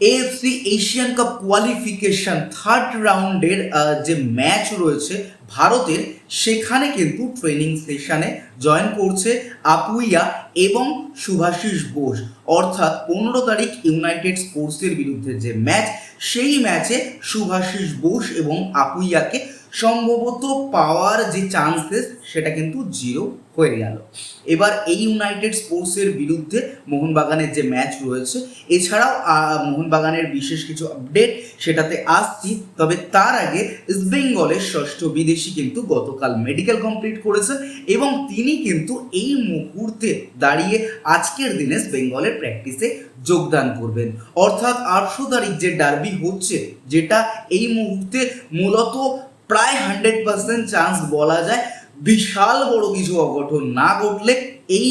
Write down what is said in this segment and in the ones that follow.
AFC Asian cup qualification third রাউন্ডের যে match রয়েছে ভারতের, সেখানে কিন্তু ট্রেনিং সেশনে জয়েন করছে আপুইয়া এবং শুভাশিস বোস। অর্থাৎ পনেরো তারিখ ইউনাইটেড স্পোর্টসের বিরুদ্ধে যে ম্যাচ সেই ম্যাচে শুভাশিস বোস এবং আপুইয়াকে সম্ভবত পাওয়ার যে চান্সেস সেটা কিন্তু জিরো হয়ে গেল। এবার এই ইউনাইটেড স্পোর্টসের বিরুদ্ধে মোহনবাগানের যে ম্যাচ রয়েছে, এছাড়াও মোহনবাগানের বিশেষ কিছু আপডেট সেটাতে আসছি। তবে তার আগে ইস্টবেঙ্গলের ষষ্ঠ বিদেশি কিন্তু গতকাল মেডিকেল কমপ্লিট করেছে এবং তিনি কিন্তু এই মুহূর্তে দাঁড়িয়ে আজকের দিনে বেঙ্গলের প্র্যাকটিসে যোগদান করবেন। অর্থাৎ আটশো তারিখ যে ডার্বি হচ্ছে, যেটা এই মুহূর্তে মূলত প্রায় হান্ড্রেড পার্সেন্ট চান্স বলা যায় বিশাল বড় কিছু অঘটন না ঘটলে এই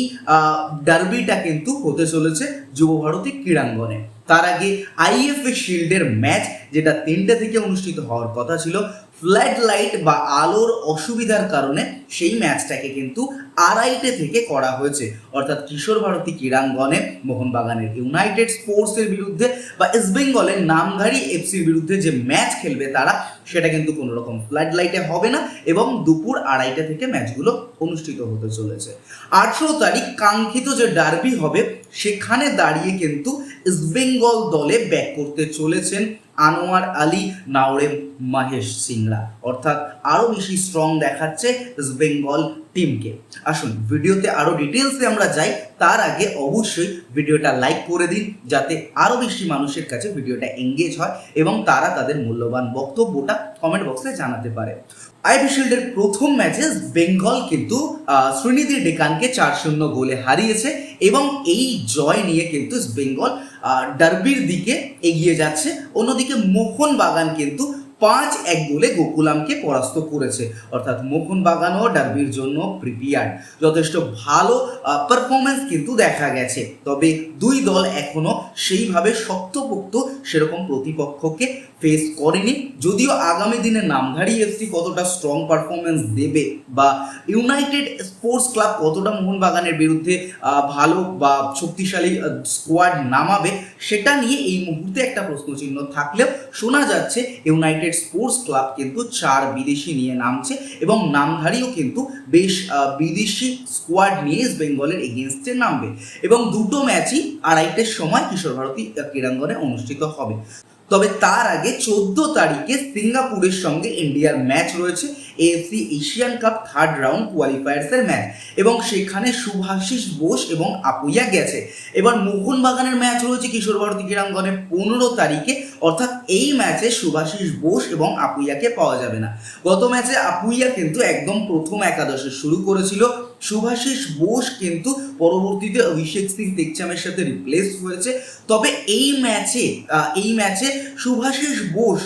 ডার্বিটা কিন্তু হতে চলেছে যুব ভারতী ক্রীড়াঙ্গনে। তার আগে আইএফএ শিল্ডের ম্যাচ যেটা তিনটে থেকে অনুষ্ঠিত হওয়ার কথা ছিল ফ্ল্যাট লাইট বা আলোর অসুবিধার কারণে সেই ম্যাচটাকে কিন্তু আড়াইটে থেকে করা হয়েছে। অর্থাৎ কিশোর ভারতী ক্রীড়াঙ্গনে মোহনবাগানের ইউনাইটেড স্পোর্টসের বিরুদ্ধে বা ইস্ট বেঙ্গলের নামধারী এফসির বিরুদ্ধে যে ম্যাচ খেলবে তারা, সেটা কিন্তু কোনো রকম ফ্ল্যাট লাইটে হবে না এবং দুপুর আড়াইটে থেকে ম্যাচগুলো অনুষ্ঠিত হতে চলেছে। আঠেরো তারিখ কাঙ্ক্ষিত যে ডার্বি হবে, সেখানে দাঁড়িয়ে কিন্তু ইস্টবেঙ্গল দলে ব্যাক করতে চলেছেন আনোয়ার আলী, নাওরেম মাহেশ সিংরা। অর্থাৎ আরও বেশি স্ট্রং দেখাচ্ছে ইস্টবেঙ্গল টিমকে আসুন, ভিডিওতে আরও ডিটেলসে আমরা যাই, তার আগে অবশ্যই ভিডিওটা লাইক করে দিন, যাতে আরও বেশি মানুষের কাছে ভিডিওটা এঙ্গেজ হয় এবং তারা তাদের মূল্যবান বক্তব্যটা কমেন্ট বক্সে জানাতে পারে। আইপি শিল্ডের প্রথম ম্যাচে বেঙ্গল কিন্তু শ্রীনিধি ডেকানকে চার শূন্য গোলে হারিয়েছে এবং এই জয় নিয়ে কিন্তু বেঙ্গল ডার্বির দিকে এগিয়ে যাচ্ছে। অন্যদিকে মোহনবাগান কিন্তু পাঁচ এক গোলে গোকুলামকে পরাস্ত করেছে। অর্থাৎ মোহনবাগানও ডার্বির জন্য প্রিপেয়ার্ড যথেষ্ট ভালো পারফরমেন্স কিন্তু দেখা গেছে। তবে দুই দল এখনও সেইভাবে শক্তপোক্ত সেরকম প্রতিপক্ষকে ফেস করেনি, যদিও আগামী দিনে নামধারী এফসি কতটা স্ট্রং পারফরমেন্স দেবে বা ইউনাইটেড স্পোর্টস ক্লাব কতটা মোহনবাগানের বিরুদ্ধে ভালো বা শক্তিশালী স্কোয়াড নামাবে, সেটা নিয়ে এই মুহূর্তে একটা প্রশ্নচিহ্ন থাকলেও শোনা যাচ্ছে ইউনাইটেড স্পোর্টস ক্লাব কিন্তু চার বিদেশি নিয়ে নামছে এবং নামধারীও কিন্তু বেশ বিদেশি স্কোয়াড নিয়ে ইস্ট বেঙ্গলের এগেনস্টে নামবে। এবং দুটো ম্যাচই আড়াইটের সময় কিশোর ভারতী ক্রীড়াঙ্গনে অনুষ্ঠিত হবে। তবে তার আগে চোদ্দ তারিখে সিঙ্গাপুরের সঙ্গে ইন্ডিয়ার ম্যাচ রয়েছে AFC Asian cup third round কোয়ালিফায়ার্সের match এবং সেখানে শুভাশিস বোস এবং আপুইয়া গেছে। এবার মোহনবাগানের ম্যাচ রয়েছে কিশোর ভারতী ক্রীড়াঙ্গনে পনেরো তারিখে। অর্থাৎ এই ম্যাচে শুভাশিস বোস এবং আপুইয়াকে পাওয়া যাবে না। গত ম্যাচে আপুইয়া কিন্তু একদম প্রথম একাদশে শুরু করেছিল। শুভাশিস বোস কিন্তু পরবর্তীতে অভিষেক সিং টেকচামের সাথে রিপ্লেস হয়েছে। তবে এই ম্যাচে এই ম্যাচে শুভাশিস বোস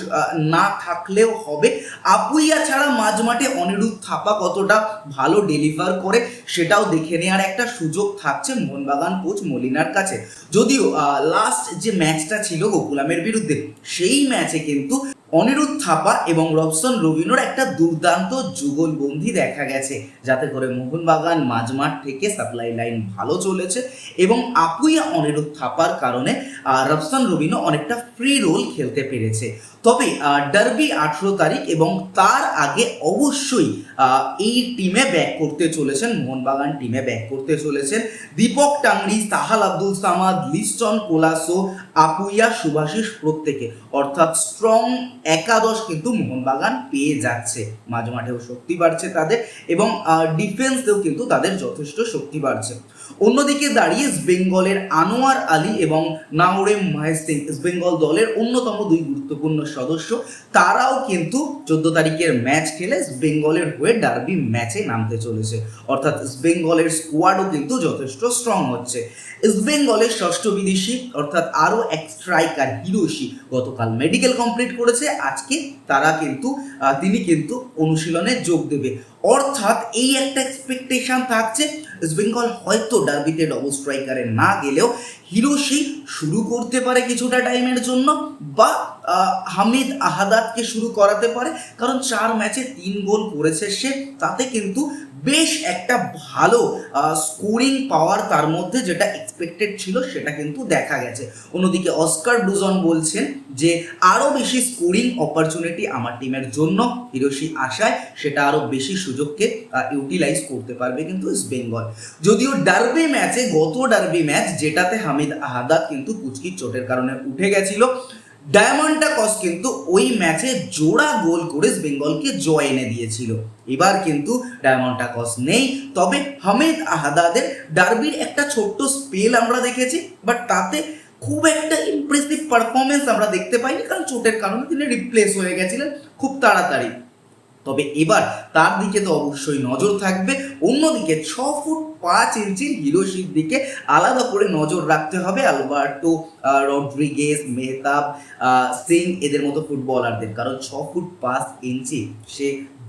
না থাকলেও হবে। আপুইয়া ছাড়া মাঝমাঠে অনিরুদ্ধ থাপা কতটা ভালো ডেলিভার করে সেটাও দেখে নেওয়ার একটা সুযোগ থাকছে মোহনবাগান কোচ মলিনার কাছে। যদিও লাস্ট যে ম্যাচটা ছিল গোকুলামের বিরুদ্ধে, সেই ম্যাচে কিন্তু অনিরুদ্ধ থাপা এবং রবসন রবিনোর একটা দুর্দান্ত যুগলবন্দি দেখা গেছে, যাতে করে মোহনবাগান মাঝমাঠ থেকে সাপ্লাই লাইন ভালো চলেছে এবং আপুইয়া অনিরুদ্ধ থাপার কারণে রবসন রবিনো অনেকটা ফ্রি রোল খেলতে পেরেছে। তবে ডার্বি আঠেরো তারিখ এবং তার আগে অবশ্যই এই টিমে ব্যাক করতে চলেছেন, মোহনবাগান টিমে ব্যাক করতে চলেছেন। দীপক টাংরি সাহাল আব্দুল সামাদ লিস্টন কোলাসো আপুইয়া, সুভাষিস প্রত্যেকে। অর্থাৎ স্ট্রং একাদশ কিন্তু মোহনবাগান পেয়ে যাচ্ছে। মাঝে মাঠেও শক্তি বাড়ছে তাদের এবং ডিফেন্সেও কিন্তু তাদের যথেষ্ট শক্তি বাড়ছে। অন্যদিকে দাঁড়িয়ে বেঙ্গলের আনোয়ার আলী এবং নাওরেম ইস্ট বেঙ্গল দলের অন্যতম দুই গুরুত্বপূর্ণ সদস্য, তারাও কিন্তু চোদ্দ তারিখের ম্যাচ খেলে বেঙ্গলের হয়ে ডার্বি ম্যাচে নামতে চলেছে। অর্থাৎ বেঙ্গলের স্কোয়াডও কিন্তু যথেষ্ট স্ট্রং হচ্ছে। ইস্ট বেঙ্গলের ষষ্ঠ বিদেশি, অর্থাৎ আরও এক স্ট্রাইকার হিরোশি গতকাল মেডিকেল কমপ্লিট করেছে। আজকে তারা কিন্তু তিনি কিন্তু অনুশীলনে যোগ দেবে। অর্থাৎ এই একটা এক্সপেকটেশন থাকছে বেঙ্গল হয়তো ডার্বিতে ডবল স্ট্রাইকারে না গেলেও হিরোশি শুরু করতে পারে কিছুটা টাইমের জন্য বা হামিদ আহাদাদকে শুরু করাতে পারে। কারণ চার ম্যাচে তিন গোল করেছে সে, তাতে কিন্তু বেশ একটা ভালো স্কোরিং পাওয়ার তার মধ্যে যেটা এক্সপেক্টেড ছিল সেটা কিন্তু দেখা গেছে। অন্যদিকে অস্কার ডুজন বলছেন যে আরও বেশি স্কোরিং অপরচুনিটি আমার টিমের জন্য, হিরোশি আশায় সেটা আরও বেশি সুযোগকে ইউটিলাইজ করতে পারবে কিন্তু ইস্ট বেঙ্গল যদিও ডার্বি ম্যাচে গত ডার্বি ম্যাচ যেটাতে হামিদ আহাদাদ কিন্তু কুচকির চোটের কারণে উঠে গেছিল ডায়মন্ডটা কস কিন্তু ওই ম্যাচে জোড়া গোল করে বেঙ্গলকে জয় এনে দিয়েছিল। এবার কিন্তু ডায়মন্ডটা কস নেই, তবে হামিদ আহাদাদের ডার্বির একটা ছোট্ট স্পেল আমরা দেখেছি বাট তাতে খুব একটা ইমপ্রেসিভ পারফরমেন্স আমরা দেখতে পাইনি, কারণ চোটের কারণে তিনি রিপ্লেস হয়ে গেছিলেন খুব তাড়াতাড়ি। তবে এবার তার দিকে তো অবশ্যই নজর থাকবে। অন্যদিকে ছ ফুট পাঁচ ইঞ্চির হিরোশির দিকে আলাদা করে নজর রাখতে হবে আলবার্টো রড্রিগেস মেহতাব সিং এদের মতো ফুটবলারদের। কারণ ছ ফুট পাঁচ ইঞ্চি সে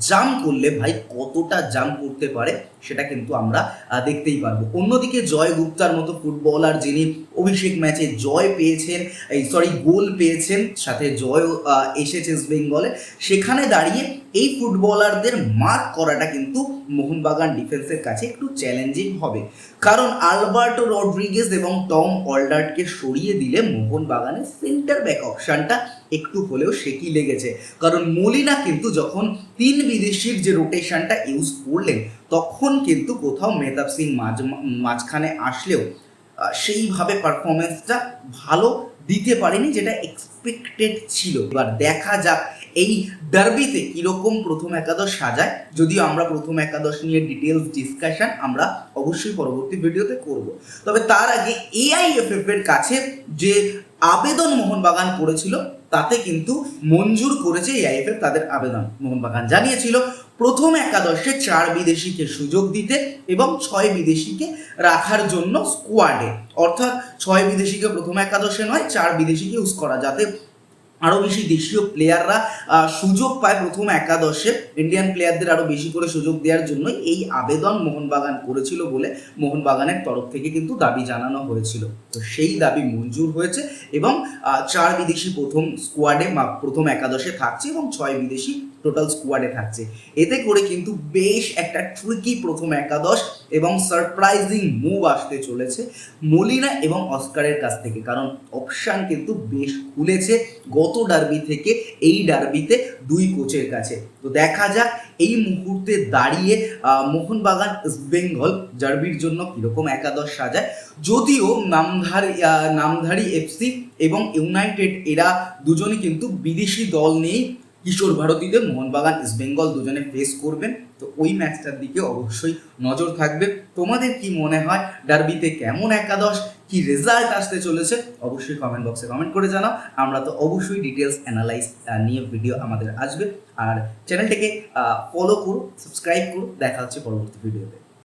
জাম্প করলে ভাই কতটা জাম্প করতে পারে সেটা কিন্তু আমরা দেখতেই পারব। অন্যদিকে জয় গুপ্তার মতো ফুটবলার যিনি অভিষেক ম্যাচে জয় পেয়েছেন, এই সরি গোল পেয়েছেন, সাথে জয় এসেছে বেঙ্গলে সেখানে দাঁড়িয়ে এই ফুটবলারদের মার্ক করাটা কিন্তু মোহনবাগান ডিফেন্সের কাছে একটু চ্যালেঞ্জিং হবে। কারণ আলবার্টো রড্রিগেজ এবং টম অলডার্টকে সরিয়ে দিলে মোহনবাগানের সেন্টার ব্যাক অপশনটা একটু হলেও সেকি লেগেছে? কারণ মলিনা কিন্তু যখন তিন বিদেশির যে রোটেশনটা ইউজ করলেন, তখন কিন্তু কোথাও মেহতাব সিং মাঝ, মাঝখানে আসলেও সেইভাবে পারফরমেন্সটা ভালো দিতে পারেনি যেটা এক্সপেক্টেড ছিল। এবার দেখা যাক এই ডার্বিতে কীরকম প্রথম একাদশ সাজায়। যদিও আমরা প্রথম একাদশ নিয়ে ডিটেলস ডিসকাশন আমরা অবশ্যই পরবর্তী ভিডিওতে করব। তবে তার আগে এআইএফএফ এর কাছে যে আবেদন মোহনবাগান করেছিল তাতে কিন্তু মঞ্জুর করেছে এআইএফএফ তাদের আবেদন। মোহনবাগান জানিয়েছিল, প্রথম একাদশে চার বিদেশিকে সুযোগ দিতে এবং ছয় বিদেশিকে রাখার জন্য স্কোয়াডে অর্থাৎ ছয় বিদেশিকে প্রথম একাদশে নয়, চার বিদেশিকে ইউজ করা, যাতে আরও বেশি দেশীয় প্লেয়াররা সুযোগ পায় প্রথম একাদশে। ইন্ডিয়ান প্লেয়ারদের আরও বেশি করে সুযোগ দেওয়ার জন্য এই আবেদন মোহনবাগান করেছিল বলে মোহনবাগানের তরফ থেকে কিন্তু দাবি জানানো হয়েছিল। তো সেই দাবি মঞ্জুর হয়েছে এবং চার বিদেশি প্রথম স্কোয়াডে প্রথম একাদশে থাকছে এবং ছয় বিদেশি টোটাল স্কোয়াডে থাকছে। এতে করে কিন্তু বেশ একটা ট্রিকি প্রথম একাদশ এবং সারপ্রাইজিং মুভ আসতে চলেছে মলিনা এবং অস্কারের কাছ থেকে। কারণ অপশান কিন্তু বেশ খুলেছে গত ডার্বি থেকে, এই ডার্বিতে দুই কোচের কাছে। তো দেখা যাক এই মুহূর্তে দাঁড়িয়ে মোহনবাগান বেঙ্গল ডার্বির জন্য কীরকম একাদশ সাজায়। যদিও নামধারী নামধারী এফসি এবং ইউনাইটেড এরা দুজনই কিন্তু বিদেশি দল নিয়েই কিশোর ভারতীদের মোহনবাগান ইস্ট বেঙ্গল দুজনে ফেস করবেন। তো ওই ম্যাচটার দিকে অবশ্যই নজর থাকবে। তোমাদের কি মনে হয় ডার্বিতে কেমন একাদশ, কি রেজাল্ট আসতে চলেছে? অবশ্যই কমেন্ট বক্সে কমেন্ট করে জানাও। আমরা তো অবশ্যই ডিটেলস অ্যানালাইজ নিয়ে ভিডিও আমাদের আসবে। আর চ্যানেলটাকে ফলো করো সাবস্ক্রাইব করো। দেখা হচ্ছে পরবর্তী ভিডিওতে